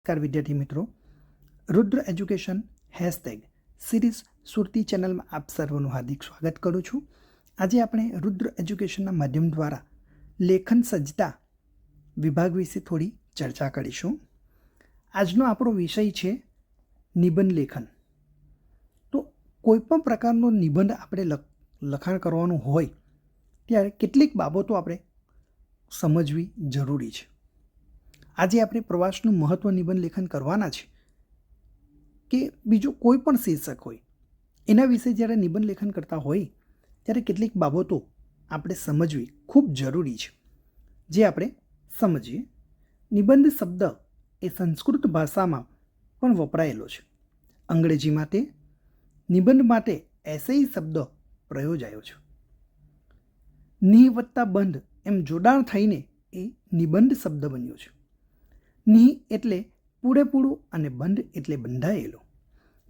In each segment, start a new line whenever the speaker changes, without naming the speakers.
નમસ્કાર વિદ્યાર્થી મિત્રો. Rudra education hashtag series Surti ચેનલમાં આપ સર્વનું હાર્દિક સ્વાગત કરું છું. આજે આપણે રુદ્ર એજ્યુકેશનના માધ્યમ દ્વારા લેખન સજ્જતા વિભાગ વિશે થોડી ચર્ચા કરીશું. આજનો આપણો વિષય છે નિબંધ લેખન. તો કોઈપણ પ્રકારનો નિબંધ આપણે લખાણ કરવાનું હોય, ત્યારે કેટલીક બાબતો આપણે સમજવી જરૂરી છે. આજે આપણે પ્રવાસનું મહત્વ નિબંધ લેખન કરવાના છે કે બીજું કોઈ પણ શીર્ષક હોય, એના વિશે જ્યારે નિબંધ લેખન કરતા હોય, ત્યારે કેટલીક બાબતો આપણે સમજવી ખૂબ જરૂરી છે. જે આપણે સમજીએ. નિબંધ શબ્દ એ સંસ્કૃત ભાષામાં પણ વપરાયેલો છે. અંગ્રેજીમાં તે નિબંધ માટે એસેઈ શબ્દ પ્રયોજાયો છે. નિહ વત્તા બંધ એમ જોડાણ થઈને એ નિબંધ શબ્દ બન્યો છે. નિહ એટલે પૂરેપૂરું અને બંધ એટલે બંધાયેલું,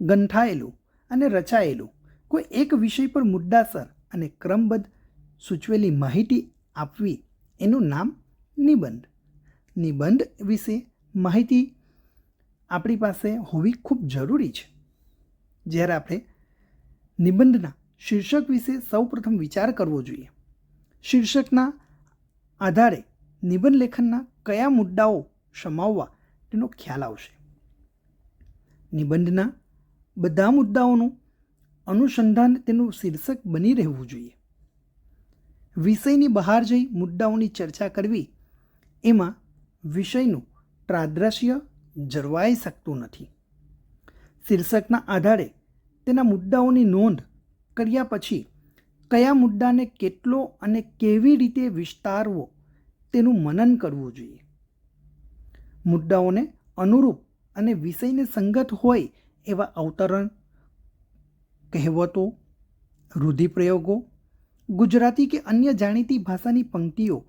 ગંઠાયેલું અને રચાયેલું. કોઈ એક વિષય પર મુદ્દાસર અને ક્રમબદ્ધ સૂચવેલી માહિતી આપવી એનું નામ નિબંધ. નિબંધ વિશે માહિતી આપણી પાસે હોવી ખૂબ જરૂરી છે. જ્યારે આપણે નિબંધના શીર્ષક વિશે સૌપ્રથમ વિચાર કરવો જોઈએ. શીર્ષકના આધારે નિબંધ લેખનના કયા મુદ્દાઓ સમાવવા તેનો ખ્યાલ આવશે. નિબંધના બધા મુદ્દાઓનું અનુસંધાન તેનું શીર્ષક બની રહેવું જોઈએ. વિષયની બહાર જઈ મુદ્દાઓની ચર્ચા કરવી એમાં વિષયનું પ્રાદ્રશ્ય જળવાઈ શકતું નથી. શીર્ષકના આધારે તેના મુદ્દાઓની નોંધ કર્યા પછી કયા મુદ્દાને કેટલો અને કેવી રીતે વિસ્તારવો તેનું મનન કરવું જોઈએ. મુદ્દાઓને અનુરૂપ અને વિષયને સંગત હોય એવા અવતરણ, કહેવતો, રૂઢિપ્રયોગો, ગુજરાતી કે અન્ય જાણીતી ભાષાની પંક્તિઓ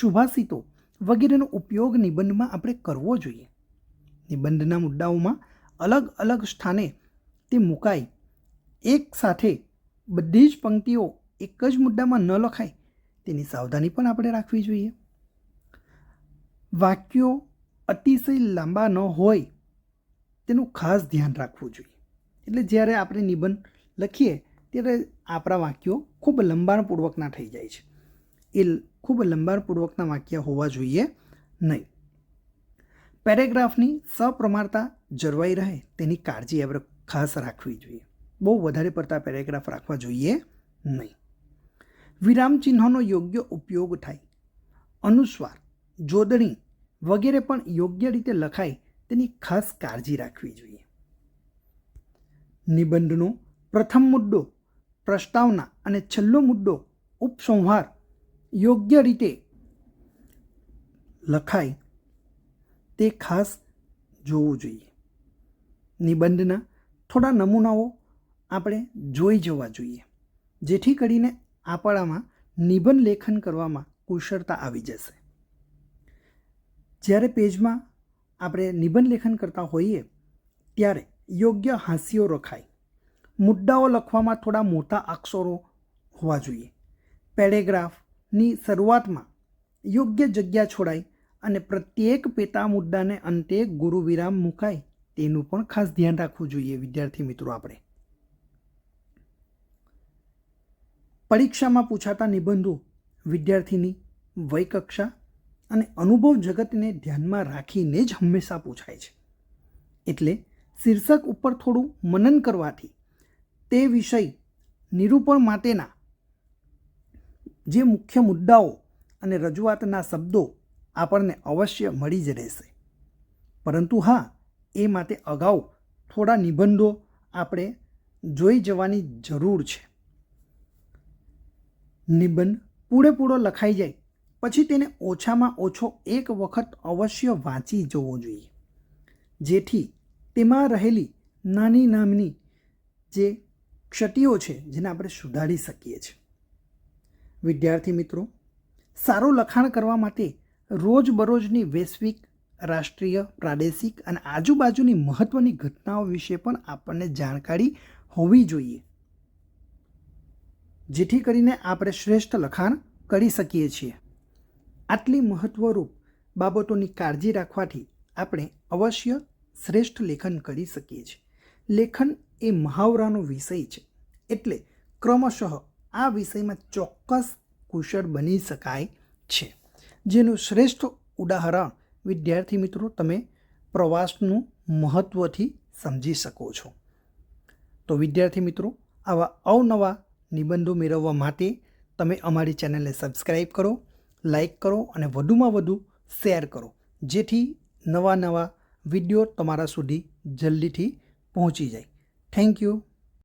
સુભાષિતો વગેરેનો ઉપયોગ નિબંધમાં આપણે કરવો જોઈએ. નિબંધના મુદ્દાઓમાં અલગ અલગ સ્થાને તે મુકાય. એક સાથે બધી જ પંક્તિઓ એક જ મુદ્દામાં ન લખાય તેની સાવધાની પણ આપણે રાખવી જોઈએ. વાક્યો અતિશય લાંબા ન હોય તેનું ખાસ ધ્યાન રાખવું જોઈએ. એટલે જ્યારે આપણે નિબંધ લખીએ ત્યારે આપણા વાક્યો ખૂબ લંબાણપૂર્વકના થઈ જાય છે. એ ખૂબ લંબાણપૂર્વકના વાક્ય હોવા જોઈએ નહીં. પેરેગ્રાફની સપ્રમાણતા જળવાઈ રહે તેની કાળજી આપણે ખાસ રાખવી જોઈએ. બહુ વધારે પડતા પેરેગ્રાફ રાખવા જોઈએ નહીં. વિરામ ચિહ્નોનો યોગ્ય ઉપયોગ થાય. અનુસ્વાર જોડણી વગેરે પણ યોગ્ય રીતે લખાય તેની ખાસ કાળજી રાખવી જોઈએ. નિબંધનો પ્રથમ મુદ્દો, પ્રસ્તાવના અને છેલ્લો મુદ્દો, ઉપસંહાર, યોગ્ય રીતે લખાય તે ખાસ જોવું જોઈએ. નિબંધના થોડા નમૂનાઓ આપણે જોઈ જવા જોઈએ, જેથી કરીને આપણામાં નિબંધ લેખન કરવામાં કુશળતા આવી જશે. જ્યારે પેજમાં આપણે નિબંધ લેખન કરતા હોઈએ, ત્યારે યોગ્ય હાંસીઓ રખાય. મુદ્દાઓ લખવામાં થોડા મોટા અક્ષરો હોવા જોઈએ. પેરેગ્રાફની શરૂઆતમાં યોગ્ય જગ્યા છોડાય અને પ્રત્યેક પેટા મુદ્દાને અંતે ગુરુ વિરામ મુકાય તેનું પણ ખાસ ધ્યાન રાખવું જોઈએ, વિદ્યાર્થી મિત્રો આપણે. પરીક્ષામાં પૂછાતા નિબંધો વિદ્યાર્થીની વયકક્ષા અને અનુભવ જગતને ધ્યાનમાં રાખીને જ હંમેશા પૂછાય છે. એટલે શીર્ષક ઉપર થોડું મનન કરવાથી તે વિષય નિરૂપણ માટેના જે મુખ્ય મુદ્દાઓ અને રજૂઆતના શબ્દો આપણને અવશ્ય મળી જ રહેશે. પરંતુ હા, એ માટે અગાઉ થોડા નિબંધો આપણે જોઈ જવાની જરૂર છે. નિબંધ પૂરેપૂરો લખાઈ જાય પછી તેને ઓછામાં ઓછો એક વખત અવશ્ય વાંચી જવો જોઈએ. જેથી તેમાં રહેલી નાની નામની જે ક્ષતિઓ છે, જેને આપણે સુધારી શકીએ છીએ. વિદ્યાર્થી મિત્રો, સારું લખાણ કરવા માટે રોજબરોજની વૈશ્વિક, રાષ્ટ્રીય, પ્રાદેશિક અને આજુબાજુની મહત્ત્વની ઘટનાઓ વિશે પણ આપણને જાણકારી હોવી જોઈએ. જેથી કરીને આપણે શ્રેષ્ઠ લખાણ કરી શકીએ છીએ. આટલી મહત્વરૂપ બાબતોની કાળજી રાખવાથી આપણે અવશ્ય શ્રેષ્ઠ લેખન કરી શકીએ છીએ. લેખન એ મહાવરાનો વિષય છે. એટલે ક્રમશઃ આ વિષયમાં ચોક્કસ કુશળ બની શકાય છે. જેનું શ્રેષ્ઠ ઉદાહરણ વિદ્યાર્થી મિત્રો તમે પ્રવાસનું મહત્ત્વથી સમજી શકો છો. તો વિદ્યાર્થી મિત્રો, આવા અવનવા નિબંધો મેળવવા માટે તમે અમારી ચેનલને સબસ્ક્રાઈબ કરો. લાઈક કરો અને વધુમાં વધુ શેર કરો. જેથી નવા નવા વીડિયો તમારા સુધી જલ્દીથી પહોંચી જાય. Thank you.